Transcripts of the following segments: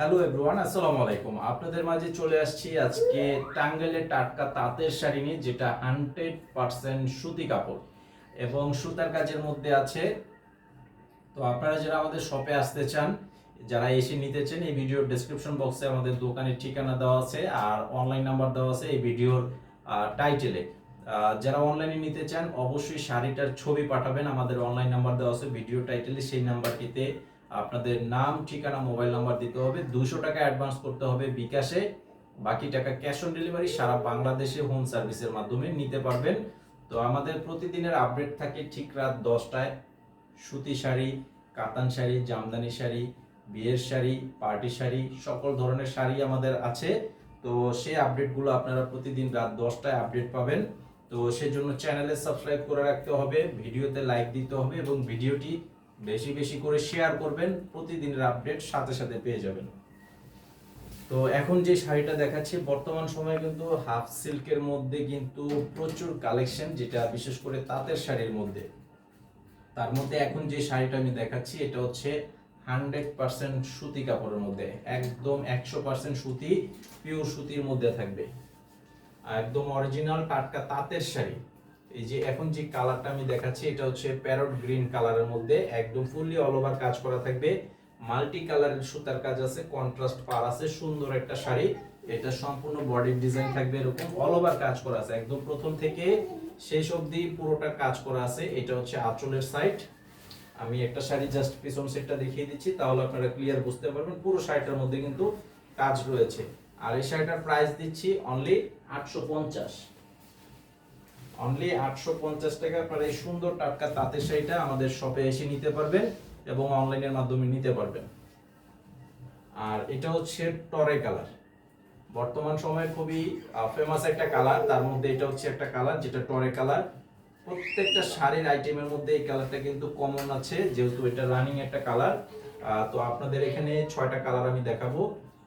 Hello everyone আসসালামু আলাইকুম। আপনাদের মাঝে চলে আসছি আজকে টাঙ্গাইলের টাটকা তাঁতের শাড়ি নিয়ে, যেটা হান্ড্রেড পার্সেন্ট সুতি কাপড়। এবং সুতার কাজের মধ্যে আছে। তো আপনারা যারা আমাদের শপে আসতে চান, যারা এসে নিতে চান, এই ভিডিওর ডেসক্রিপশন বক্সে আমাদের দোকানের ঠিকানা দেওয়া আছে আর অনলাইন নাম্বার দেওয়া আছে এই ভিডিওর টাইটেলে যারা অনলাইনে নিতে চান, অবশ্যই শাড়িটার ছবি পাঠাবেন। আমাদের অনলাইন নাম্বার দেওয়া আছে ভিডিও টাইটেলে সেই নাম্বারটিতে আপনাদের নাম, ঠিকানা, মোবাইল নাম্বার দিতে হবে। দুশো টাকা অ্যাডভান্স করতে হবে বিকাশে। বাকি টাকা ক্যাশ অন ডেলিভারি সারা বাংলাদেশে হোম সার্ভিসের মাধ্যমে নিতে পারবেন। তো আমাদের প্রতিদিনের আপডেট থাকে ঠিক রাত দশটায়। সুতি শাড়ি, কাতান শাড়ি, জামদানি শাড়ি, বিয়ের শাড়ি, পার্টি শাড়ি, সকল ধরনের শাড়ি আমাদের আছে। তো সেই আপডেটগুলো আপনারা প্রতিদিন রাত দশটায় আপডেট পাবেন। তো সেজন্য চ্যানেলে সাবস্ক্রাইব করে রাখতে হবে, ভিডিওতে লাইক দিতে হবে এবং ভিডিওটি বেশি বেশি করে শেয়ার করবেন, প্রতিদিনের আপডেট সাথে সাথে পেয়ে যাবেন। তো এখন যে শাড়িটা দেখাচ্ছি, বর্তমান সময়ে কিন্তু হাফ সিল্কের মধ্যে কিন্তু প্রচুর কালেকশন যেটা বিশেষ করে তাঁতের শাড়ির মধ্যে। তার মধ্যে এখন যে শাড়িটা আমি দেখাচ্ছি, এটা হচ্ছে হান্ড্রেড পার্সেন্ট সুতি কাপড়ের মধ্যে। একদম একশো পার্সেন্ট সুতি পিওর সুতির মধ্যে থাকবে। একদম অরিজিনাল টাটকা তাঁতের শাড়ি। এই যে এখন যে কালারটা আমি দেখাচ্ছি, এটা হচ্ছে প্যারট গ্রিন কালারের মধ্যে একদম ফুললি অল ওভার কাজ করা থাকবে। মাল্টি কালারের সুতার কাজ আছে কন্ট্রাস্ট পার আছে, সুন্দর একটা শাড়ি। এটা সম্পূর্ণ বডির ডিজাইন থাকবে, এরকম অল ওভার কাজ করা আছে। একদম প্রথম থেকে শেষ অবধি পুরোটা কাজ করা আছে, এটা হচ্ছে আঁচলের সাইড আমি একটা শাড়ি জাস্ট পিছন সেটটা দেখিয়ে দিচ্ছি, তাহলে আপনারা ক্লিয়ার বুঝতে পারবেন, পুরো শাড়িটার মধ্যে কিন্তু কাজ রয়েছে। আর এই শাড়িটার প্রাইস দিচ্ছি অনলি আটশো পঞ্চাশ। অনলি আটশো পঞ্চাশ টাকা আপনারা এই সুন্দর টাটকা তাঁতের শাড়িটা আমাদের শপে এসে নিতে পারবেন এবং অনলাইনের মাধ্যমে নিতে পারবেন। আর এটা হচ্ছে টরে কালার। বর্তমান সময়ে খুবই ফেমাস একটা কালার। তার মধ্যে এটা হচ্ছে একটা কালার যেটা টরে কালার। প্রত্যেকটা শাড়ির আইটেমের মধ্যে এই কালারটা কিন্তু কমন আছে, যেহেতু এটা রানিং একটা কালার। তো আপনাদের এখানে ছয়টা কালার আমি দেখাবো।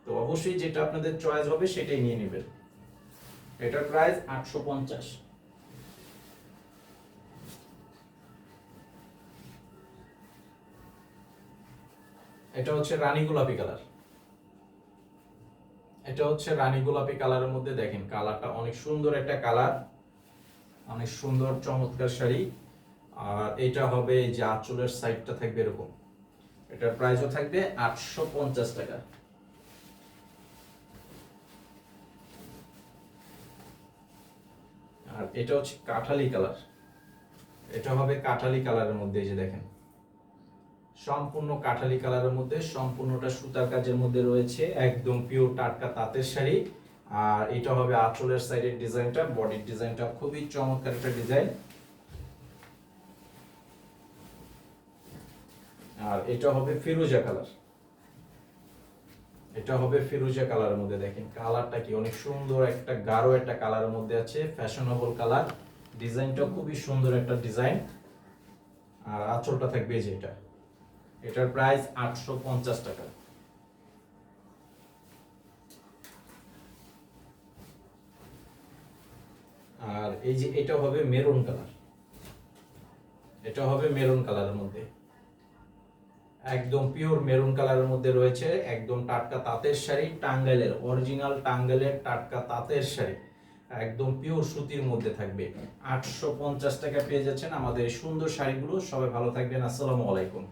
তো অবশ্যই যেটা আপনাদের চয়েস হবে সেটাই নিয়ে নেবেন। এটার প্রাইস আটশো পঞ্চাশ। এটা হচ্ছে রানী গোলাপি কালার। এটা হচ্ছে রানী গোলাপি কালারের মধ্যে দেখেন, কালারটা অনেক সুন্দর একটা কালার, অনেক সুন্দর চমৎকার শাড়ি। আর এটা হবে যে আঁচলের সাইডটা থাকবে এরকম। এটার প্রাইসও থাকবে আটশো পঞ্চাশ টাকা। আর এটা হচ্ছে কাঠালি কালার। এটা হবে কাঠালি কালারের মধ্যে এই যে দেখেন। সম্পূর্ণ কাঠালি কালারের মধ্যে, সম্পূর্ণটা সুতার কাজের মধ্যে রয়েছে, একদম পিওর টাটকা তাঁতের শাড়ি। আর এটা হবে আঁচলের সাইডের ডিজাইনটা, বডির ডিজাইনটা, খুবই চমৎকার একটা ডিজাইন। আর এটা হবে ফিরোজা কালার। এটা হবে ফিরোজা কালারের মধ্যে দেখেন, কালারটা কি অনেক সুন্দর, একটা গাঢ় একটা কালারের মধ্যে আছে ফ্যাশনেবল কালার। ডিজাইনটা খুবই সুন্দর একটা ডিজাইন। আর আঁচলটা থাকবে যেটা এটার প্রাইস আটশো পঞ্চাশ টাকা। আর এই যে এটা হবে মেরুন কালার। এটা হবে মেরুন কালারের মধ্যে। একদম পিওর মেরুন কালারের মধ্যে রয়েছে একদম টাটকা তাঁতের শাড়ি, টাঙ্গাইলের, অরিজিনাল টাঙ্গাইলের টাটকা তাঁতের শাড়ি। একদম পিওর সুতির মধ্যে থাকবে। আটশো পঞ্চাশ টাকা পেয়ে যাচ্ছেন আমাদের সুন্দর শাড়িগুলো। সবাই ভালো থাকবেন। আসসালামু আলাইকুম।